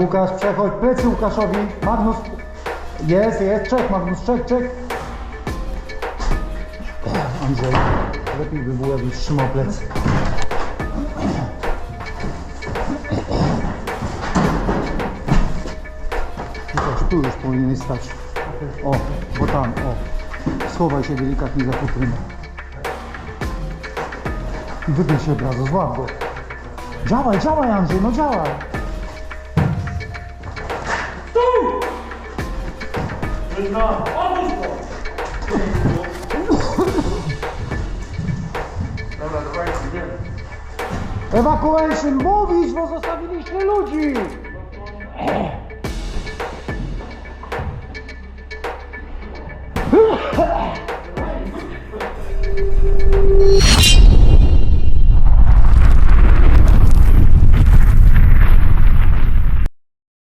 Łukasz, przechodź plecy Łukaszowi. Magnus. Jest, jest, czek, Magnus, czek, czek. Andrzej, lepiej by było, jakbyś trzymał plecy. Tu już powinien stać. O, bo tam, o. Schowaj się delikatnie za futrynę. I wybieg się od razu, złap go. Działaj, działaj Andrzej, no działaj. Evacuation, mówić, bo zostawiliście ludzi! 快！